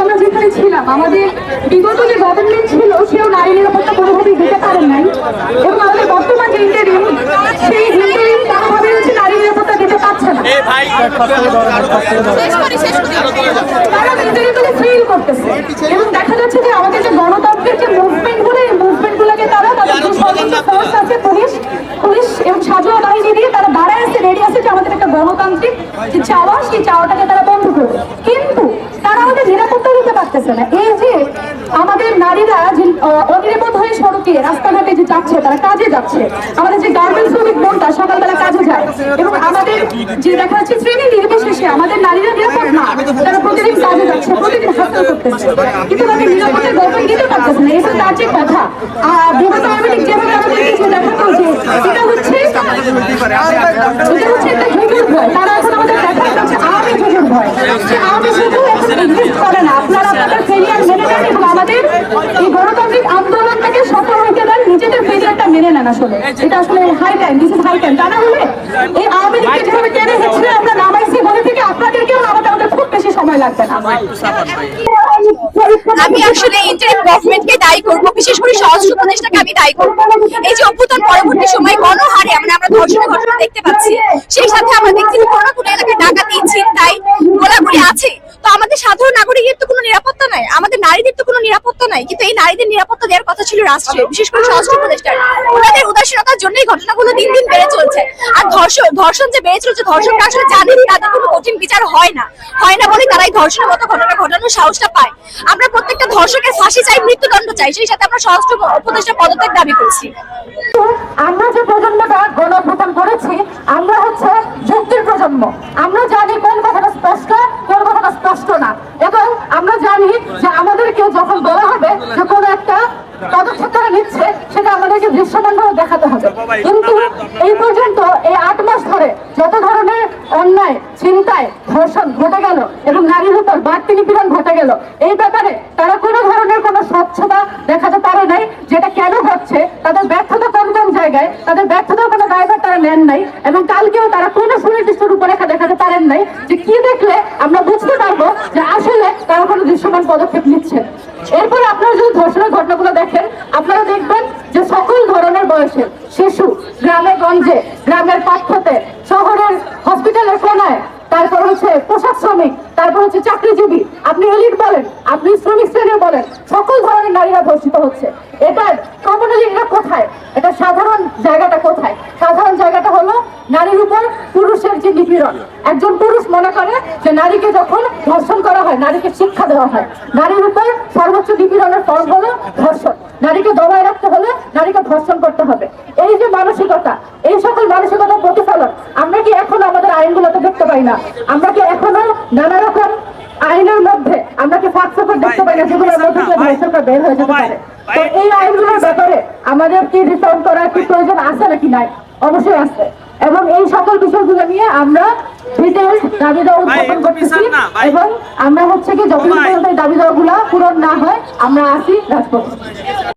আমরা যেখানে ছিলাম আমাদের বিগত যে গভর্নমেন্ট ছিল সেও নারী নিরাপত্তা কোনোভাবেই দিতে পারেন নাই। এবং আমাদের বর্তমান যে ইন্টারিম সেই ইন্টারিম কোনোভাবেই হচ্ছে নারী নিরাপত্তা দিতে পারছে না। তারা ফেল করতেছে। এবং দেখা যাচ্ছে যে আমাদের যে গণতন্ত্রের যে মুভমেন্টগুলো এই মুভমেন্ট গুলোকে তারা তাদের যে সর্বোচ্চ ফোর্স আছে পুলিশ পুলিশ এবং সাজোয়া বাহিনী দিয়ে তারা দাঁড়ায় আছে রেডি আছে যে আমাদের একটা গণতান্ত্রিক চাওয়া, সেই চাওয়াটাকে তারা বন্ধ করবে। কিন্তু তারা আমাদের নিরাপত্তা দিতে পারতেছে না। এই যে আমাদের নারীরা যে অনিরাপদ হয়ে সড়কে রাস্তাঘাটে যে যাচ্ছে, তারা কাজে যাচ্ছে। আমাদের যে গার্মেন্টস শ্রমিক বোনটা সকালবেলা কাজে যায় এবং আমাদের যে দেখা যাচ্ছে শ্রেণি নির্বিশেষে আমাদের নারীরা নিরাপদ না, তারা প্রতিদিন কাজে যাচ্ছে, প্রতিদিন হাসপাতাল করতেছে। কিন্তু তাদের নিরাপত্তার গঠন দিতে পারতেছে না। এটা তার যে কথা বিগত আওয়ামী লীগ যেভাবে আমাদেরকে দেখাতো যে, এটা হচ্ছে এটা হচ্ছে একটা ভয় তারা এখন আমাদের দেখাচ্ছে হচ্ছে আওয়ামী ঝুঁকির ভয়। আওয়ামী ঝুঁকি এখন এক্সিস্ট করে না আপনারা আপনাদের ফেলিয়ার মেনে নেন এবং আমাদের এই গণতান্ত্রিক আন্দোলনটাকে সফল হইতে দেন নিজেদের ফেলিয়ারটা মেনে নেন আসলে। এটা আসলে high time this is high time তা না হলে এই আওয়ামী লীগকে যেভাবে টেনে হেঁচড়ে আমরা নামাইছি মনে থেকে আপনাদেরকেও নামাতে আমাদের খুব বেশি সময় লাগবে না। আমি আসলে ইন্টারিম গভর্নমেন্টকে দায়ী করব স্বরাষ্ট্র আমি দায়ী করব। এই যে অভ্যুত্থান পরবর্তী সময় গণহারে মানে আমরা ধর্ষণের ঘটনা দেখতে পাচ্ছি। সেই সাথে আমরা দেখছি কোনো কোনো এলাকায় ডাকাতি, ছিনতাই গোলাগুলি আছে। তো আমাদের সাধারণ নাগরিকের তো কোনো নাই। আমাদের নারীদের তো কোনো নিরাপত্তা নাই। কিন্তু এই নারীদের নিরাপত্তা দেওয়ার কথা ছিল রাষ্ট্রে বিশেষ করে স্বরাষ্ট্র উপদেষ্টার ওনাদের উদাসীনতার জন্যই ঘটনাগুলো দিন দিন বেড়ে চলছে। আর ধর্ষণ ধর্ষণ যে বেড়ে চলছে ধর্ষণটা আসলে জানেন তাদের কোনো কঠিন বিচার হয় না। হয় না বলে তারা এই ধর্ষণের মতো ঘটনা ঘটানোর সাহসটা পায়। আমরা প্রত্যেকটা ধর্ষকের ফাঁসি চাই মৃত্যুদণ্ড চাই। সেই সাথে আমরা স্বরাষ্ট্র উপদেষ্টা পদত্যাগ দাবি করছি। আমরা যে প্রজন্মটা গণঅভ্যুত্থান করেছি আমরা হচ্ছে যুক্তির প্রজন্ম। আমরা জানি কোন কথাটা স্পষ্ট কোন কথাটা স্পষ্ট না এবং আমরা জানি যে আমাদেরকে যখন বলা হবে যে কোনো একটা পদক্ষেপ তারা নিচ্ছে সেটা আমাদেরকে দৃশ্যমানভাবে দেখাতে হবে। কিন্তু এই পর্যন্ত এই আট মাস ধরে যত ধরনের অন্যায় চিন্তায় ধর্ষণ ঘটে গেল এবং নারীর উপর বাড়তি নিপীড়ন ঘটে গেল, এই ব্যাপারে তারা কোনো ধরনের কোনো স্বচ্ছতা দেখাতে পারে নাই। যেটা কেন হচ্ছে তাদের ব্যর্থতা কোন কোন জায়গায়, তাদের ব্যর্থতার কোনো দায়ভার তারা নেন নাই এবং কালকেও তারা কোনো সুনির্দিষ্ট রূপরেখা দেখাতে পারেন নাই যে কি দেখলে আমরা বুঝতে পারব যে আসলে তারা কোনো দৃশ্যমান পদক্ষেপ নিচ্ছে। আপনারা যদি ধর্ষণের ঘটনাগুলো দেখেন, আপনারা দেখবেন যে সকল ধরনের বয়সের শিশু গ্রামে গঞ্জে, গ্রামের পাঠ্যতে, শহরের হসপিটালের কোনায়, তারপর হচ্ছে পোশাক শ্রমিক, তারপর হচ্ছে চাকরিজীবী, আপনি এলিট বলেন, আপনি শ্রমিক শ্রেণি বলেন, সকল ধরনের নারীরা ধর্ষিত হচ্ছে। এটার কমনালি এটা কোথায়? এটা সাধারণ জায়গাটা কোথায়? সাধারণ জায়গাটা হলো নারীর উপর পুরুষের যে নিপীড়ন। একজন পুরুষ মনে করে যে নারীকে যখন ধর্ষণ হয়। নারীকে শিক্ষা দেওয়া হয়। নারীর উপর সর্বোচ্চ নিপীড়নের ফর্ম হলো ধর্ষণ। নারীকে দবায় রাখতে হলে নারীকে ধর্ষণ করতে হবে। এই যে মানসিকতা এই সকল মানসিকতার প্রতিফলন আমরা কি এখন আমাদের আইনগুলোতে দেখতে পাই না? আমরা কি এখনও নানা রকম আইনের মধ্যে আমরা কি ফাঁক ফোকর দেখতে পাই না যেগুলোর মধ্যে দিয়ে বের হয়ে যেতে পারে? তো এই আইনগুলোর ব্যাপারে আমাদের কি রিফর্ম করার কি প্রয়োজন আছে নাকি নাই? অবশ্যই আছে। এবং এই সকল বিষয়গুলো নিয়ে আমরা ডিটেলস দাবি দাওয়া উত্থাপন করতেছি এবং আমরা হচ্ছে কি যখন পর্যন্ত দাবি দেওয়াগুলো পূরণ না হয় আমরা আসি রাজপথে।